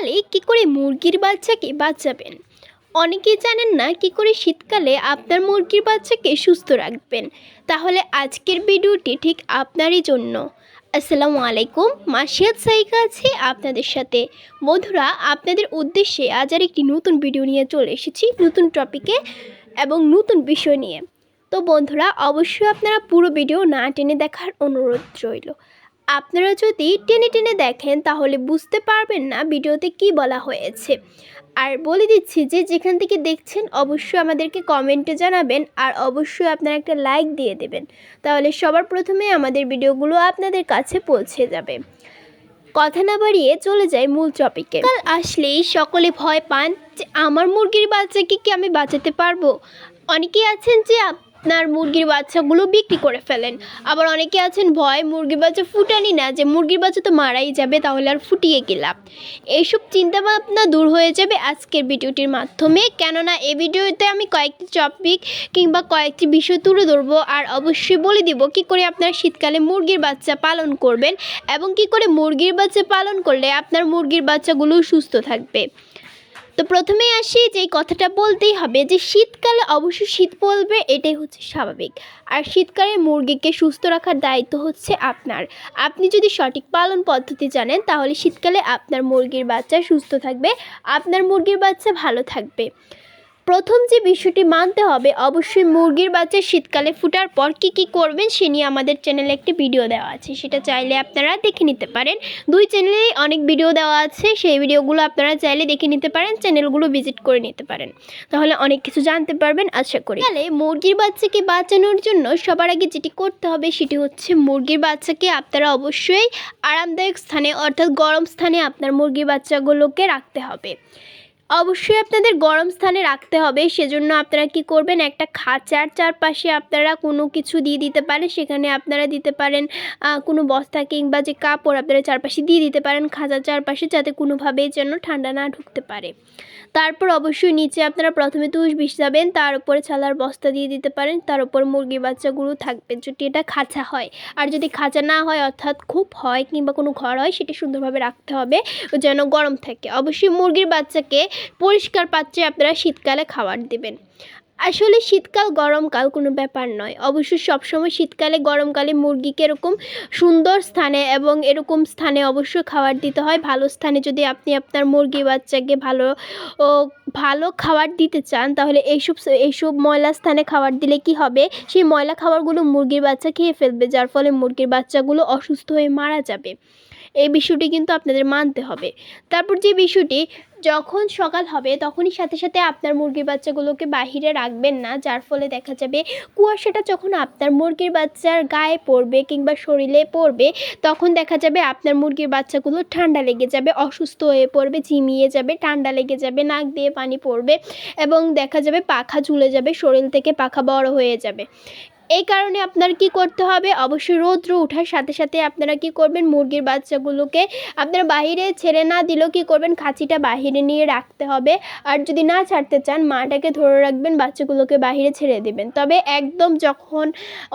শীতকালে কি করে মুরগির বাচ্চাকে বাঁচাবেন? অনেকেই জানেন না কি করে শীতকালে আপনার মুরগির বাচ্চাকে সুস্থ রাখবেন। তাহলে আজকের ভিডিওটি ঠিক আপনারই জন্য। আসসালামু আলাইকুম, মাসিয়াত সাইকা আছে আপনাদের সাথে। বন্ধুরা, আপনাদের উদ্দেশ্যে আজ আর একটি নতুন ভিডিও নিয়ে চলে এসেছি, নতুন টপিকে এবং নতুন বিষয় নিয়ে। তো বন্ধুরা, অবশ্যই আপনারা পুরো ভিডিও না টেনে দেখার অনুরোধ রইল। আপনারা যদি টেনে টেনে দেখেন, তাহলে বুঝতে পারবেন না ভিডিওতে কি বলা হয়েছে। আর বলে দিচ্ছি যে, যেখান থেকে দেখছেন, অবশ্যই আমাদেরকে কমেন্টে জানাবেন আর অবশ্যই আপনারা একটা লাইক দিয়ে দেবেন। তাহলে সবার প্রথমে আমাদের ভিডিওগুলো আপনাদের কাছে পৌঁছে যাবে। কথা না বাড়িয়ে চলে যাই মূল টপিকে কাল আসলেই সকলে ভয় পান যে, আমার মুরগির বাচ্চাকে কি আমি বাঁচাতে পারব? অনেকেই আছেন যে আপনার মুরগির বাচ্চাগুলো বিক্রি করে ফেলেন। আবার অনেকে আছেন ভয় মুরগির বাচ্চা ফুটানি না, যে মুরগির বাচ্চা তো মারাই যাবে, তাহলে আর ফুটিয়ে গেলাম এইসব চিন্তাভাবনা দূর হয়ে যাবে আজকের ভিডিওটির মাধ্যমে। কেননা এই ভিডিওতে আমি কয়েকটি টপিক কিংবা কয়েকটি বিষয় তুলে ধরবো, আর অবশ্যই বলে দিব কি করে আপনার শীতকালে মুরগির বাচ্চা পালন করবেন এবং কি করে মুরগির বাচ্চা পালন করলে আপনার মুরগির বাচ্চাগুলো সুস্থ থাকবে। তো প্রথমে আসি যে কথাটা বলতেই হবে যে শীতকালে অবশ্যই শীত পড়বে, এটাই হচ্ছে স্বাভাবিক। আর শীতকালে মুরগিকে সুস্থ রাখার দায়িত্ব হচ্ছে আপনার। আপনি যদি সঠিক পালন পদ্ধতি জানেন, তাহলে শীতকালে আপনার মুরগির বাচ্চা সুস্থ থাকবে, আপনার মুরগির বাচ্চা ভালো থাকবে। প্রথম যে বিষয়টি মানতে হবে, অবশ্যই মুরগির বাচ্চা শীতকালে ফুটার পর কি কি করবেন সে নিয়ে আমাদের চ্যানেলে একটি ভিডিও দেওয়া আছে। সেটা চাইলে আপনারা দেখে নিতে পারেন। দুই চ্যানেলে অনেক ভিডিও দেওয়া আছে, সেই ভিডিওগুলো আপনারা চাইলে দেখে নিতে পারেন, চ্যানেলগুলো ভিজিট করে নিতে পারেন। তাহলে অনেক কিছু জানতে পারবেন, আশা করি। তাহলে মুরগির বাচ্চাকে বাঁচানোর জন্য সবার আগে যেটি করতে হবে সেটি হচ্ছে মুরগির বাচ্চাকে আপনারা অবশ্যই আরামদায়ক স্থানে, অর্থাৎ গরম স্থানে আপনার মুরগির বাচ্চাগুলোকে রাখতে হবে। অবশ্যই আপনাদের গরম স্থানে রাখতে হবে। সেজন্য আপনারা কি করবেন? একটা খাঁচার চারপাশে আপনারা কোনো কিছু দিয়ে দিতে পারেন। সেখানে আপনারা দিতে পারেন কোনো বস্তা কিংবা যে কাপড় আপনারা চারপাশে দিয়ে দিতে পারেন খাঁচার চারপাশে যাতে কোনোভাবেই যেন ঠান্ডা না ঢুকতে পারে। তারপর অবশ্যই নিচে আপনারা প্রথমে তুষ যাবেন তার উপরে ছালার বস্তা দিয়ে দিতে পারেন, তার উপর মুরগির বাচ্চাগুলো থাকবে। যদি এটা খাঁচা হয়, আর যদি খাঁচা না হয়, অর্থাৎ খুব হয় কিংবা কোনো ঘর হয়, সেটি সুন্দরভাবে রাখতে হবে, যেন গরম থাকে। অবশ্যই মুরগির বাচ্চাকে পরিষ্কার পাত্রে আপনারা শীতকালে খাবার দেবেন। আসলে শীতকাল গরমকাল কোনো ব্যাপার নয়। অবশ্যই সবসময় শীতকালে, গরমকালে মুরগিকে এরকম সুন্দর স্থানে এবং এরকম স্থানে অবশ্যই খাবার দিতে হয়। ভালো স্থানে যদি আপনি আপনার মুরগি বাচ্চাকে ভালো, ও ভালো খাবার দিতে চান, তাহলে এইসব এইসব ময়লা স্থানে খাবার দিলে কি হবে? সেই ময়লা খাবারগুলো মুরগির বাচ্চা খেয়ে ফেলবে, যার ফলে মুরগির বাচ্চাগুলো অসুস্থ হয়ে মারা যাবে। এই বিষয়টি কিন্তু আপনাদের মানতে হবে। তারপর যে বিষয়টি, যখন সকাল হবে, তখনই সাথে সাথে আপনার মুরগির বাচ্চাগুলোকে বাহিরে রাখবেন না, যার ফলে দেখা যাবে কুয়াশাটা যখন আপনার মুরগির বাচ্চার গায়ে পড়বে কিংবা শরীরে পড়বে, তখন দেখা যাবে আপনার মুরগির বাচ্চাগুলো ঠান্ডা লেগে যাবে, অসুস্থ হয়ে পড়বে, ঝিমিয়ে যাবে, ঠান্ডা লেগে যাবে, নাক দিয়ে পানি পড়বে এবং দেখা যাবে পাখা ঝুলে যাবে, শরীর থেকে পাখা বড় হয়ে যাবে। এই কারণে আপনার কি করতে হবে? অবশ্যই রৌদ্র ওঠার সাথে সাথে আপনারা কি করবেন? মুরগির বাচ্চাগুলোকে আপনারা বাইরে ছেড়ে না দিলেও কি করবেন? খাঁচিটা বাহিরে নিয়ে রাখতে হবে। আর যদি না ছাড়তে চান, মাটাকে ধরে রাখবেন, বাচ্চাগুলোকে বাহিরে ছেড়ে দেবেন। তবে একদম যখন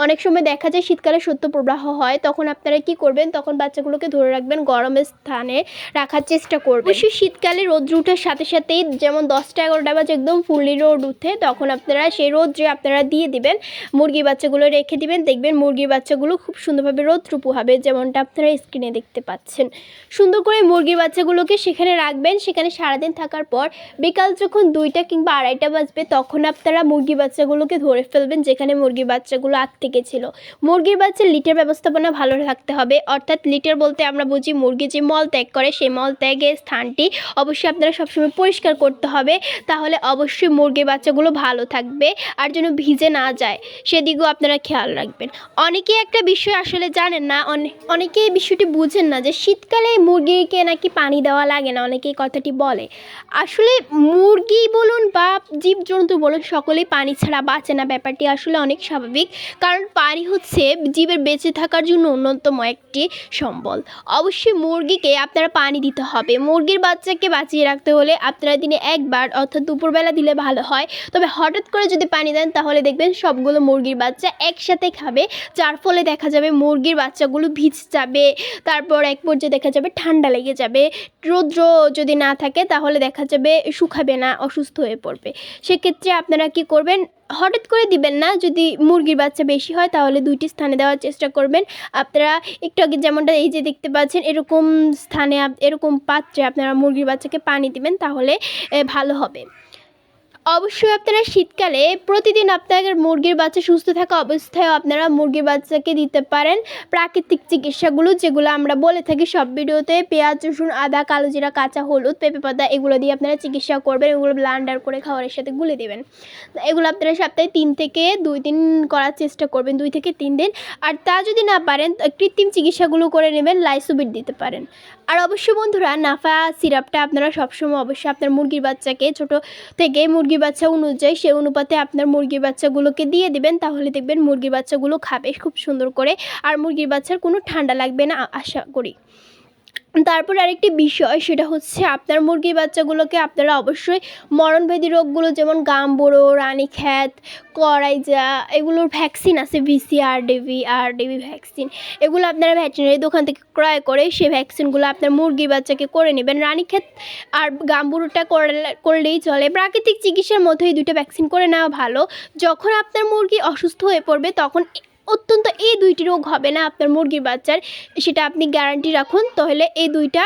অনেক সময় দেখা যায় শীতকালে সত্য প্রবাহ হয়, তখন আপনারা কি করবেন? তখন বাচ্চাগুলোকে ধরে রাখবেন গরমের স্থানে রাখার চেষ্টা করবেন। অবশ্যই শীতকালে রৌদ্র ওঠার সাথে সাথেই যেমন দশটা এগারোটা বাজে একদম ফুললি রোদ উঠে, তখন আপনারা সেই রোদ্রে আপনারা দিয়ে দিবেন। মুরগি বাচ্চাগুলো রেখে দিবেন, দেখবেন মুরগির বাচ্চাগুলো খুব সুন্দরভাবে রোদ্রুপু হবে, যেমনটা আপনারা স্ক্রিনে দেখতে পাচ্ছেন। সুন্দর করে মুরগির বাচ্চাগুলোকে সেখানে রাখবেন, সেখানে সারাদিন থাকার পর বিকাল যখন দুইটা কিংবা আড়াইটা বাজবে, তখন আপনারা মুরগি বাচ্চাগুলোকে ধরে ফেলবেন, যেখানে মুরগির বাচ্চাগুলো আটকে ছিল মুরগির বাচ্চার লিটার ব্যবস্থাপনা ভালো রাখতে হবে, অর্থাৎ লিটার বলতে আমরা বুঝি মুরগি যে মল ত্যাগ করে, সেই মল ত্যাগের স্থানটি অবশ্যই আপনারা সবসময় পরিষ্কার করতে হবে, তাহলে অবশ্যই মুরগির বাচ্চাগুলো ভালো থাকবে, আর যেন ভিজে না যায়। সেদিকেও আপনারা খেয়াল রাখবেন। অনেকে একটা বিষয় আসলে জানেন না, অনে- অনেকে এই বিষয়টি বুঝেন না যে শীতকালে মুরগিকে নাকি পানি দেওয়া লাগে না, অনেকে কথাটি বলে। আসলে মুরগি বলুন বা জীবজন্তু বলুন, সকলেই পানি ছাড়া বাঁচে না। ব্যাপারটি আসলে অনেক স্বাভাবিক, কারণ পানি হচ্ছে জীবের বেঁচে থাকার জন্য অন্যতম একটি সম্বল। অবশ্যই মুরগিকে আপনারা পানি দিতে হবে। মুরগির বাচ্চাকে বাঁচিয়ে রাখতে হলে আপনারা দিনে একবার অর্থাৎ দুপুরবেলা দিলে ভালো হয়। তবে হঠাৎ করে যদি পানি দেন, তাহলে দেখবেন সবগুলো মুরগির বাচ্চা বাচ্চা একসাথে খাবে, যার ফলে দেখা যাবে মুরগির বাচ্চাগুলো ভিজ যাবে, তারপর এক পর্যায়ে দেখা যাবে ঠান্ডা লেগে যাবে, রৌদ্র যদি না থাকে তাহলে দেখা যাবে শুকাবে না, অসুস্থ হয়ে পড়বে। সেক্ষেত্রে আপনারা কি করবেন? হঠাৎ করে দিবেন না, যদি মুরগির বাচ্চা বেশি হয় তাহলে দুইটি স্থানে দেওয়ার চেষ্টা করবেন। আপনারা একটু আগে যেমনটা এই যে দেখতে পাচ্ছেন, এরকম স্থানে এরকম পাত্রে আপনারা মুরগির বাচ্চাকে পানি দিবেন, তাহলে ভালো হবে। অবশ্যই আপনারা শীতকালে প্রতিদিন আপনাদের মুরগির বাচ্চা সুস্থ থাকা অবস্থায় আপনারা মুরগির বাচ্চাকে দিতে পারেন। প্রাকৃতিক চিকিৎসাগুলো যেগুলো আমরা বলে থাকি সব ভিডিওতে পেঁয়াজ, রসুন, আদা, কালো জিরা, কাঁচা হলুদ, পেঁপে পাতা এগুলো দিয়ে আপনারা চিকিৎসা করবেন, এগুলো ব্লান্ডার করে খাবারের সাথে গুলে দেবেন। এগুলো আপনারা সপ্তাহে তিন থেকে দুই দিন করার চেষ্টা করবেন, দুই থেকে তিন দিন। আর তা যদি না পারেন কৃত্রিম চিকিৎসাগুলো করে নেবেন, লাইসোবিট দিতে পারেন। আর অবশ্যই বন্ধুরা, নাফা সিরাপটা আপনারা সবসময় অবশ্যই আপনার মুরগির বাচ্চাকে ছোট থেকে মুরগির বাচ্চা অনুযায়ী সেই অনুপাতে আপনার মুরগির বাচ্চাগুলোকে দিয়ে দেবেন, তাহলে দেখবেন মুরগির বাচ্চাগুলো খাবে খুব সুন্দর করে। আর মুরগির বাচ্চার কোনো ঠান্ডা লাগবে না, আশা করি। তারপর আরেকটি বিষয়, সেটা হচ্ছে আপনার মুরগির বাচ্চাগুলোকে আপনারা অবশ্যই মরণভেদী রোগগুলো যেমন গাম্বুড়ো রানীখ্যাত করাইজা, এগুলোর ভ্যাকসিন আছে ভিসি আরডিভি আরডিভি ভ্যাকসিন এগুলো আপনারা ভেটেরিনারি দোকান থেকে ক্রয় করে সেই ভ্যাকসিনগুলো আপনার মুরগির বাচ্চাকে করে নেবেন। রানীক্ষেত আর গাম্বুরোটা করলে- করলেই চলে। প্রাকৃতিক চিকিৎসার মধ্যে এই দুটো ভ্যাকসিন করে নেওয়া ভালো। যখন আপনার মুরগি অসুস্থ হয়ে পড়বে, তখন অত্যন্ত এই দুইটি রোগ হবে না আপনার মুরগির বাচ্চার, সেটা আপনি গ্যারান্টি রাখুন। তাহলে এই দুইটা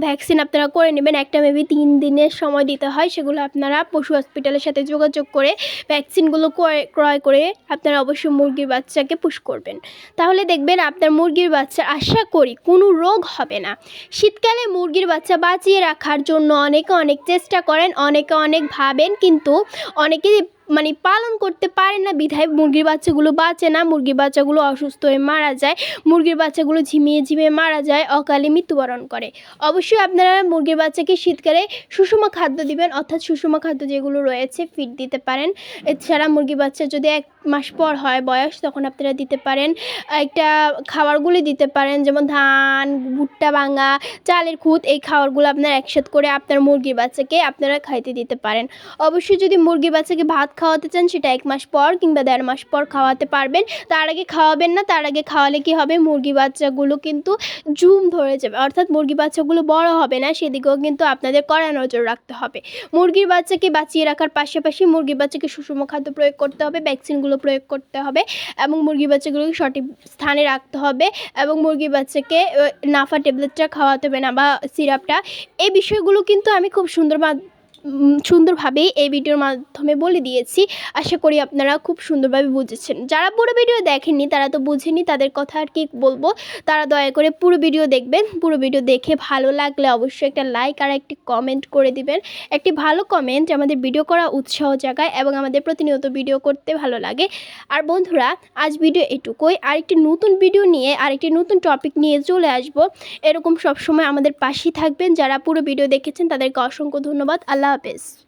ভ্যাকসিন আপনারা করে নেবেন। একটা মেবি তিন দিনের সময় দিতে হয়, সেগুলো আপনারা পশু হসপিটালের সাথে যোগাযোগ করে ভ্যাকসিনগুলো ক্রয়- করে আপনারা অবশ্যই মুরগির বাচ্চাকে পুশ করবেন। তাহলে দেখবেন আপনার মুরগির বাচ্চা, আশা করি কোনো রোগ হবে না। শীতকালে মুরগির বাচ্চা বাঁচিয়ে রাখার জন্য অনেকে অনেক চেষ্টা করেন, অনেকে অনেক ভাবেন, কিন্তু অনেকে মানে পালন করতে পারে না বিধায় মুরগির বাচ্চাগুলো বাঁচে না, মুরগির বাচ্চাগুলো অসুস্থ হয়ে মারা যায়, মুরগির বাচ্চাগুলো ঝিমিয়ে ঝিমিয়ে মারা যায়, অকালে মৃত্যুবরণ করে। অবশ্যই আপনারা মুরগির বাচ্চাকে শীতকালে সুষম খাদ্য দিবেন, অর্থাৎ সুষম খাদ্য যেগুলো রয়েছে ফিড দিতে পারেন। এছাড়া মুরগির বাচ্চা যদি এক মাস পর হয় বয়স, তখন আপনারা দিতে পারেন। একটা খাবারগুলি দিতে পারেন, যেমন ধান, ভুট্টা ভাঙা, চালের খুদ এই খাবারগুলো আপনারা একসাথে করে আপনার মুরগির বাচ্চাকে আপনারা খাইতে দিতে পারেন। অবশ্যই যদি মুরগির বাচ্চাকে ভাত খাওয়াতে চান, সেটা এক মাস পর কিংবা দেড় মাস পর খাওয়াতে পারবেন। তার আগে খাওয়াবেন না, তার আগে খাওয়ালে কি হবে? মুরগি বাচ্চাগুলো কিন্তু জুম ধরে যাবে। অর্থাৎ মুরগি বাচ্চাগুলো বড় হবে না, সেদিকেও কিন্তু আপনাদের কড়া নজর রাখতে হবে। মুরগির বাচ্চাকে বাঁচিয়ে রাখার পাশাপাশি মুরগির বাচ্চাকে সুষম খাদ্য প্রয়োগ করতে হবে, ভ্যাকসিনগুলো প্রয়োগ করতে হবে এবং মুরগি বাচ্চাগুলোকে সঠিক স্থানে রাখতে হবে এবং মুরগির বাচ্চাকে নাফা ট্যাবলেটটা খাওয়াতে হবে না বা সিরাপটা। এই বিষয়গুলো কিন্তু আমি খুব সুন্দর সুন্দরভাবেই এই ভিডিওর মাধ্যমে বলে দিয়েছি। আশা করি আপনারা খুব সুন্দরভাবে বুঝেছেন। যারা পুরো ভিডিও দেখেননি, তারা তো বুঝেনি তাদের কথা আর কি বলব। তারা দয়া করে পুরো ভিডিও দেখবেন। পুরো ভিডিও দেখে ভালো লাগলে অবশ্যই একটা লাইক আর একটি কমেন্ট করে দিবেন। একটি ভালো কমেন্ট আমাদের ভিডিও করা উৎসাহ জাগায় এবং আমাদের প্রতিনিয়ত ভিডিও করতে ভালো লাগে। আর বন্ধুরা, আজ ভিডিও এটুকুই। আরেকটি নতুন ভিডিও নিয়ে, আরেকটি নতুন টপিক নিয়ে চলে আসব। এরকম সবসময় আমাদের পাশেই থাকবেন। যারা পুরো ভিডিও দেখেছেন, তাদেরকে অসংখ্য ধন্যবাদ। আল্লাহ Purpose.